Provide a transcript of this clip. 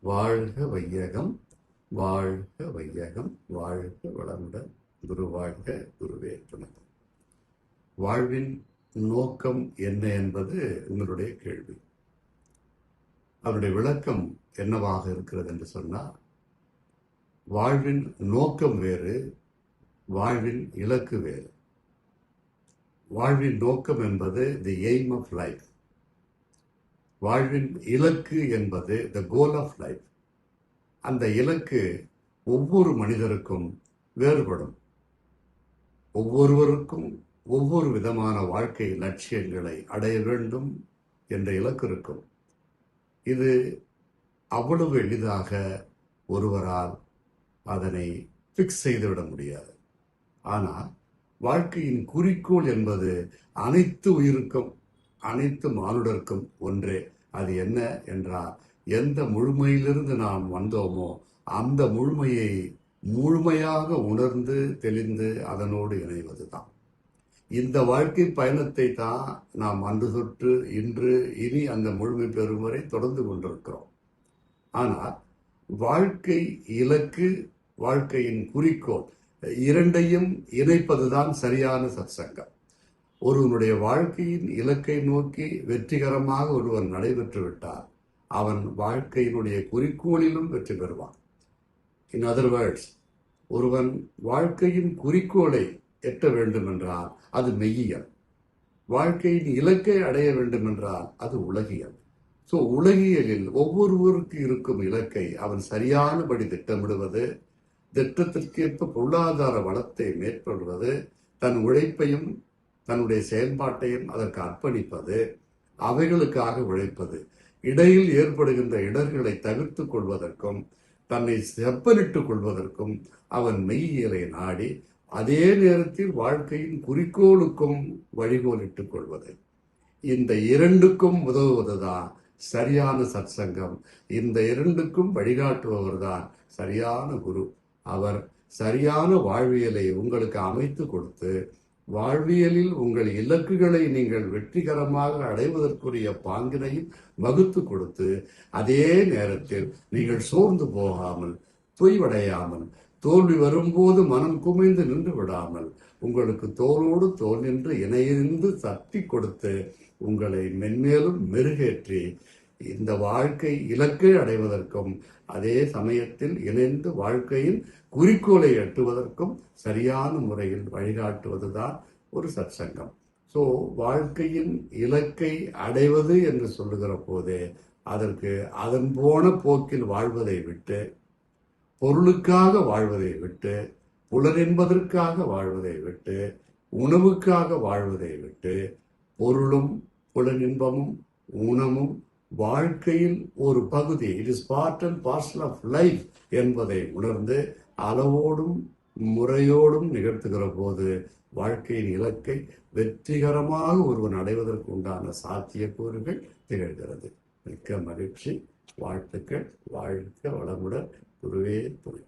வாழ்க வையகம் வாழ்க வையகம் வாழ்க வளமுடன் குரு வாழ்க குருவே துணை வாழ்வின் நோக்கம் என்ன என்பது உங்களுடைய கேள்வி. அவருடைய விளக்கம் என்னவாக இருக்கிறது என்று சொன்னால் வாழ்வின் நோக்கம் வேறு வாழ்வின் இலக்கு வேறு. வாழ்வின் நோக்கம் என்பது தி எய்ம் ஆஃப் லைஃப் வாழ்வின் இலக்கு என்பது த கோல் ஆஃப் லைஃப் அந்த இலக்கு ஒவ்வொரு மனிதருக்கும் வேறுபடும். ஒவ்வொருவருக்கும் ஒவ்வொரு விதமான வாழ்க்கை லட்சியங்களை அடைய வேண்டும் என்ற இலக்கு இருக்கும். இது அவ்வளவு எளிதாக ஒருவரால் அதனை ஃபிக்ஸ் செய்துவிட முடியாது. ஆனால் வாழ்க்கையின் குறிக்கோள் என்பது அனைத்து உயிருக்கும் அனைத்து மானுடருக்கும் ஒன்றே. அது என்ன என்றால் எந்த முழுமையிலிருந்து நாம் வந்தோமோ அந்த முழுமையை முழுமையாக உணர்ந்து தெளிந்து அதனோடு இணைவதுதான். இந்த வாழ்க்கை பயணத்தை தான் நாம் அன்று தொற்று இன்று இனி அந்த முழுமை பெறும் வரை தொடர்ந்து கொண்டிருக்கிறோம். ஆனால் வாழ்க்கை இலக்கு வாழ்க்கையின் குறிக்கோள் இரண்டையும் இணைப்பதுதான் சரியான சத்சங்கம். ஒருவனுடைய வாழ்க்கையின் இலக்கை நோக்கி வெற்றிகரமாக ஒருவன் நடைபெற்று விட்டால் அவன் வாழ்க்கையினுடைய குறிக்கோளிலும் வெற்றி பெறுவான். இன் அதர் வேர்ட்ஸ் ஒருவன் வாழ்க்கையின் குறிக்கோளை எட்ட வேண்டும் என்றால் அது மெய்யியல். வாழ்க்கையின் இலக்கை அடைய வேண்டும் என்றால் அது உலகியல். ஸோ உலகியலில் ஒவ்வொருவருக்கு இருக்கும் இலக்கை அவன் சரியானபடி திட்டமிடுவது திட்டத்திற்கேற்ப பொருளாதார வளத்தை மேற்கொள்வது தன் உழைப்பையும் தன்னுடைய செயல்பாட்டையும் அதற்கு அர்ப்பணிப்பது அவைகளுக்காக உழைப்பது இடையில் ஏற்படுகின்ற இடர்களை தவிர்த்து கொள்வதற்கும் தன்னை செப்பனிட்டுக் கொள்வதற்கும் அவன் மெய்யியலை நாடி அதே நேரத்தில் வாழ்க்கையின் குறிக்கோளுக்கும் வழிகோலிட்டுக் கொள்வது. இந்த இரண்டுக்கும் உதவுவதுதான் சரியான சத்சங்கம். இந்த இரண்டுக்கும் வழிகாட்டுபவர்தான் சரியான குரு. அவர் சரியான வாழ்வியலை உங்களுக்கு அமைத்து கொடுத்து வாழ்வியலில் உங்கள் இலக்குகளை நீங்கள் வெற்றிகரமாக அடைவதற்குரிய பாங்கினையும் வகுத்து கொடுத்து அதே நேரத்தில் நீங்கள் சோர்ந்து போகாமல் தொய்வடையாமல் தோல்வி வரும்போது மனம் குமைந்து நின்று விடாமல் உங்களுக்கு தோளோடு தோல் நின்று இணைந்து தட்டி கொடுத்து உங்களை மென்மேலும் மெருகேற்றி இந்த வாழ்க்கை இலக்கை அடைவதற்கும் அதே சமயத்தில் இணைந்து வாழ்க்கையின் குறிக்கோளை எட்டுவதற்கும் சரியான முறையில் வழிகாட்டுவதுதான் ஒரு சத்சங்கம். ஸோ வாழ்க்கையின் இலக்கை அடைவது என்று சொல்லுகிற போதே அதற்கு அதன் போன போக்கில் வாழ்வதை விட்டு பொருளுக்காக வாழ்வதை விட்டு புலரென்பதற்காக வாழ்வதை விட்டு உணவுக்காக வாழ்வதை விட்டு பொருளும் புலனின்பமும் ஊனமும் வாழ்க்கையில் ஒரு பகுதி it is part and parcel of life என்பதை உணர்ந்து அளவோடும் முறையோடும் நிகழ்த்துகிற போது வாழ்க்கையின் இலக்கை வெற்றிகரமாக ஒருவன் அடைவதற்கு உண்டான சாத்தியக்கூறுகள் திகழ்கிறது. மிக்க மகிழ்ச்சி. வாழ்த்துக்கள். வாழ்க்க வளமுடன். குருவே துணை.